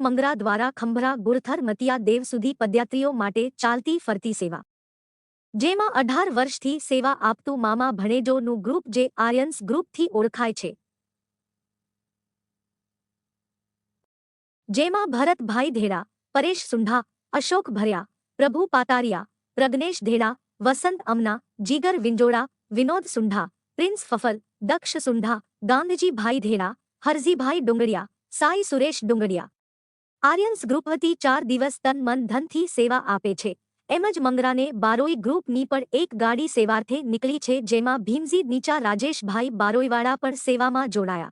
મંગરા દ્વારા ખંભરા ગુરથર મતિયા દેવ સુધી પદયાત્રીઓ માટે ચાલતી ફરતી સેવા જેમાં અઢાર વર્ષથી સેવા આપતું મામા ભણેજોનું ગ્રુપ જે આર્યન્સ ગ્રુપથી ઓળખાય છે જેમાં ભરતભાઈ ધેડા પરેશ સુંઢા અશોક ભર્યા પ્રભુ પાતારિયા પ્રજ્ઞેશ ધેડા વસંત અમના જીગર વિંજોડા વિનોદ સુંઢા પ્રિન્સ ફફલ દક્ષ સુંઢા ગાંધીજીભાઈ ધેડા હરજીભાઈ ડુંગડિયા સાઈ સુરેશ ડુંગડિયા આર્યન્સ ગ્રુપ વતી ચાર દિવસ તન મન ધનથી સેવા આપે છે. એમ જ મંગરાને બારોઈ ગ્રુપની પણ એક ગાડી સેવાર્થે નીકળી છે જેમાં ભીમજી, નીચા રાજેશભાઈ બારોઈવાળા પણ સેવામાં જોડાયા.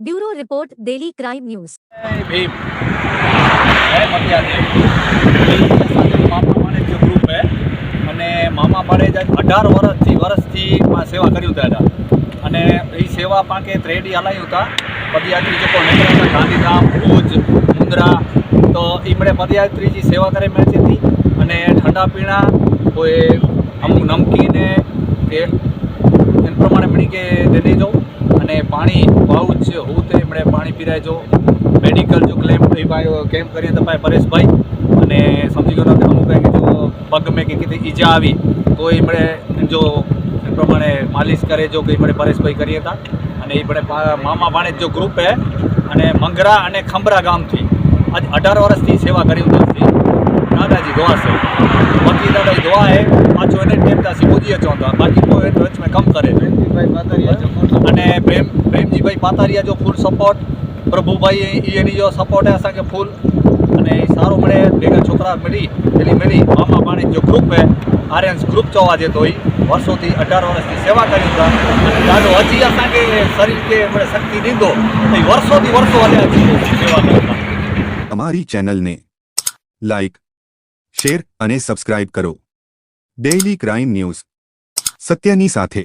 Bureau report, daily crime news. અને મામા માણેક અઢાર વર્ષથી વર્ષથી સેવા કર્યું હતા અને એ સેવા પાંકે ત્રેડી હલાયું હતા પદયાત્રી જે ગાંધીધામ, ભુજ મુંદ્રા તો એ મળે પદયાત્રીજી સેવા કરે મેં હતી અને ઠંડા પીણા કોઈ અમુક નમકીને કે એન પ્રમાણે મળી કે દે જાઉં. અને પાણી પાઉચ હું તે એમણે પાણી પીરાયજો મેડિકલ જો ક્લેમ ભાઈ કેમ કરીએ તો ભાઈ પરેશભાઈ. અને સમજી ગયો કે અમુક કંઈક જો પગ મેં કે કીધી ઈજા આવી, તો એમણે જો એ પ્રમાણે માલિશ કરે જો કે એમણે પરેશભાઈ કરીએ હતા. અને એ પણ મામા ભાણે જો ગ્રુપ હે, અને મંગરા અને ખંભરા ગામથી આજ અઢાર વર્ષથી સેવા કરી ઉતરતી દાદાજી દુઆ છે બાકી દાદાજી દુઆ હે પાછો એને ટેમતા શિવજીએ ચોંતા બાકી કોઈ એટ વચ મેં કમ કરે પ્રેમજીભાઈ પાતારિયા. અને પ્રેમ પ્રેમજીભાઈ પાતારિયા જો ફૂલ સપોર્ટ પ્રભુભાઈ એની જો સપોર્ટ હે અસાંखे ફૂલ અને સારું મળે ભેગા છોકરા મળી પેલી મળી મામા પાણી જો ગ્રુપ હે આર્યન્સ ગ્રુપ ચોવા જતો હોય વર્ષોથી અઢાર વર્ષની સેવા કરી હતા દાદો હજી અસાંखे શરીર કે શક્તિ દીધો એ વર્ષોથી વર્ષો અને હજી સેવા કરી અમારી ચેનલને લાઇક શેર અને સબસ્ક્રાઇબ કરો. Daily crime news. સત્યની સાથે.